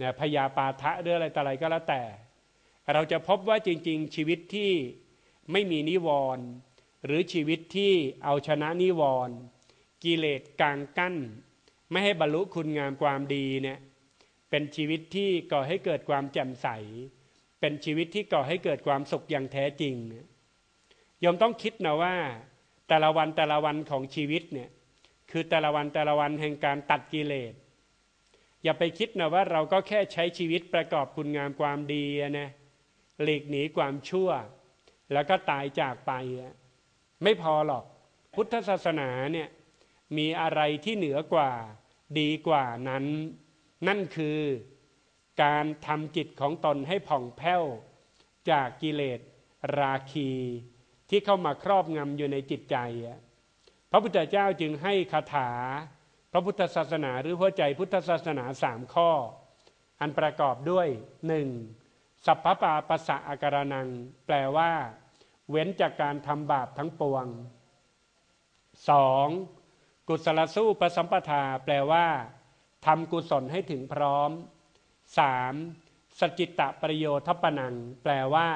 นะพยาปาทะหรืออะไรต่ออะไรก็แล้วแต่ เราจะพบว่าจริง ๆ ชีวิตที่ไม่มีนิวรณ์หรือชีวิตที่เอาชนะนิวรณ์กิเลสกลางกั้น ไม่ให้บรรลุคุณงามความดีเนี่ยเป็นชีวิตที่ก่อให้เกิดความแจ่มใส เป็นชีวิตที่ก่อให้เกิดความสุขอย่างแท้จริงยอมต้องคิดนะว่า แต่ละวันแต่ละวันของชีวิตเนี่ยคือแต่ละวันแต่ละวันแห่งการตัดกิเลส อย่าไปคิดนะว่าเราก็แค่ใช้ชีวิตประกอบคุณงามความดีนะหลีกหนีความชั่ว แล้วก็ตายจากไป ไม่พอหรอก พุทธศาสนาเนี่ยมีอะไรที่เหนือกว่า ดีกว่านั้น นั่นคือการทำจิตของตนให้ผ่องแผ้ว จากกิเลส ราคี ที่เข้ามาครอบงำอยู่ในจิตใจ พระพุทธเจ้าจึงให้คาถา ระพุทธศาสนาหรือหัวใจพุทธศาสนาสามข้อ อันประกอบด้วยหนึ่งสัพพปาปะสะอาการนัง แปลว่า เว้นจากการทำบาปทั้งปวงสองกุศลสู้ประสัมปทา แปลว่าทำกุศลให้ถึงพร้อมสามสจิตตประโยชน์ทปนัง แปลว่า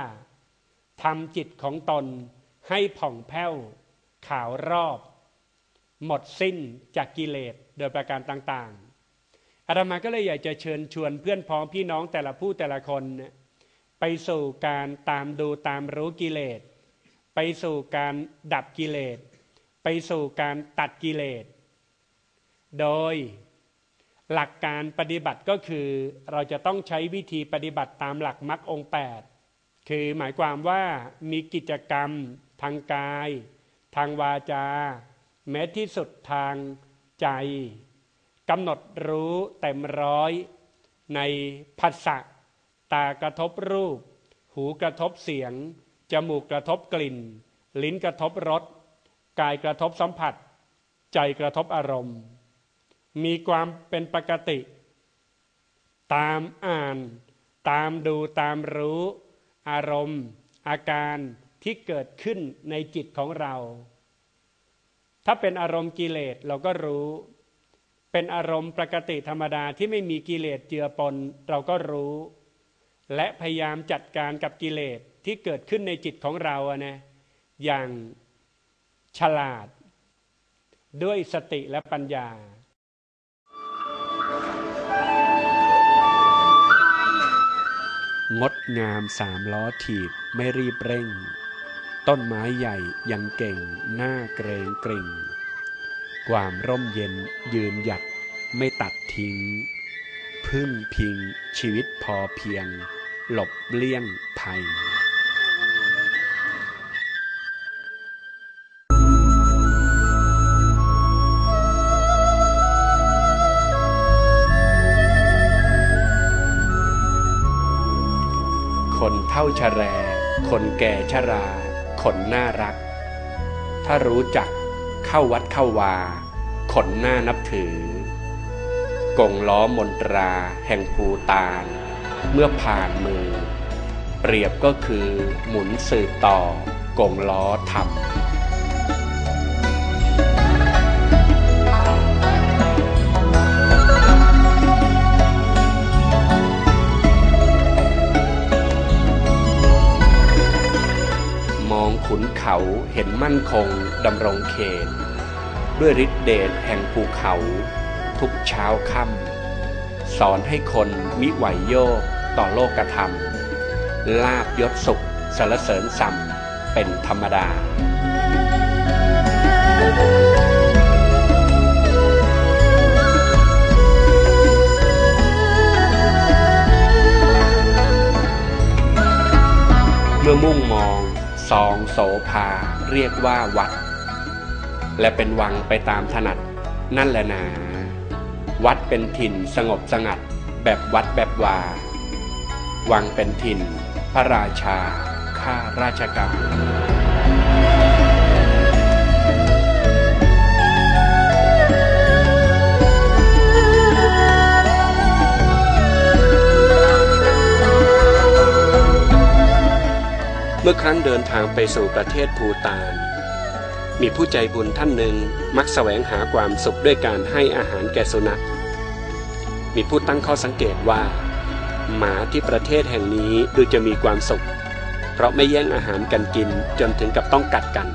ทำจิตของตนให้ผ่องแผ้ว ขาวรอบ หมดสิ้นจากกิเลส โดยประการต่างๆ อาตมาก็เลยอยากจะเชิญชวนเพื่อนพ้องพี่น้องแต่ละผู้แต่ละคนไปสู่การตามดูตามรู้กิเลส ไปสู่การดับกิเลส ไปสู่การตัดกิเลส โดยหลักการปฏิบัติก็คือเราจะต้องใช้วิธีปฏิบัติตามหลักมรรคองแปดคือหมายความว่ามีกิจกรรมทางกาย ทางวาจา แม้ที่สุดทาง ใจกำหนดรู้เต็มร้อย ในภาษะตากระทบรูป หูกระทบเสียง จมูกกระทบกลิ่น ลิ้นกระทบรสกายกระทบสัมผัส ใจกระทบอารมณ์ มีความเป็นปกติ ตามอ่าน ตามดูตามรู้ อารมณ์ อาการที่เกิดขึ้นในจิตของเรา ถ้าเป็นอารมณ์กิเลสเราก็รู้ เป็นอารมณ์ปกติธรรมดาที่ไม่มีกิเลสเจือปนเราก็รู้ และพยายามจัดการกับกิเลสที่เกิดขึ้นในจิตของเราอะนะอย่างฉลาด ด้วยสติและปัญญางดงามสามล้อถีบไม่รีบเร่ง ต้นไม้ใหญ่ยังเก่งหน้าเกรงกริ่ง ความร่มเย็นยืนหยัดไม่ตัดทิ้ง พึ่งพิงชีวิตพอเพียง หลบเลี่ยงภัยคนเท่าชะแร คนแก่ชะรา นน่ารัก ถ้ารู้จักเข้าวัดเข้าวา ขนน่านับถือ กงล้อมนตรา แห่งภูตาน เมื่อผ่านมือ เปรียบก็คือหมุนสืบต่อกงล้อทำ องขุนเขาเห็นมั่นคงดำรงเขต ด้วยฤทธิเดชแห่งภูเขา ทุกเช้าค่ำสอนให้คนมิไหวโยกต่อโลกธรรม ลาบยศสุขสรรเสริญสัมเป็นธรรมดาเมื่อมุ่งมอง สองโสภา เรียกว่าวัด และเป็นวังไปตามถนัด นั่นแหละนา วัดเป็นถิ่นสงบสงัด แบบวัดแบบวา วังเป็นถิ่น พระราชา ข้าราชการ เมื่อครั้งเดินทางไปสู่ประเทศภูตาน มีผู้ใจบุญท่านหนึ่งมักแสวงหาความสุขด้วยการให้อาหารแก่สุนัข มีผู้ตั้งข้อสังเกตว่า หมาที่ประเทศแห่งนี้ดูจะมีความสุข เพราะไม่แย่งอาหารกันกินจนถึงกับต้องกัดกัน